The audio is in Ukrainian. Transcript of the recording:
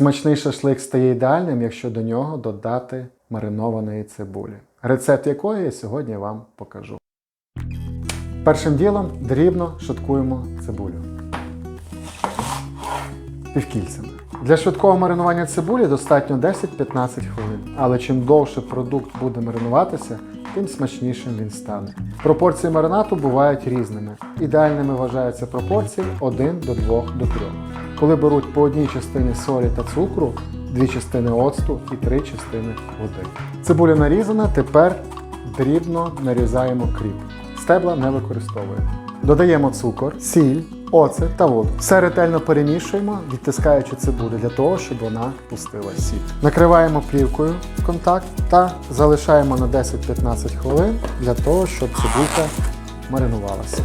Смачний шашлик стає ідеальним, якщо до нього додати маринованої цибулі, рецепт якої я сьогодні вам покажу. Першим ділом дрібно шаткуємо цибулю. Півкільцями. Для швидкого маринування цибулі достатньо 10-15 хвилин, але чим довше продукт буде маринуватися, тим смачнішим він стане. Пропорції маринату бувають різними. Ідеальними вважаються пропорції 1 до 2 до 3. Коли беруть по одній частині солі та цукру, дві частини оцту і три частини води. Цибуля нарізана, тепер дрібно нарізаємо кріп. Стебла не використовуємо. Додаємо цукор, сіль, оцет та воду. Все ретельно перемішуємо, відтискаючи цибулю для того, щоб вона пустила сіль. Накриваємо плівкою в контакт та залишаємо на 10-15 хвилин для того, щоб цибулька маринувалася.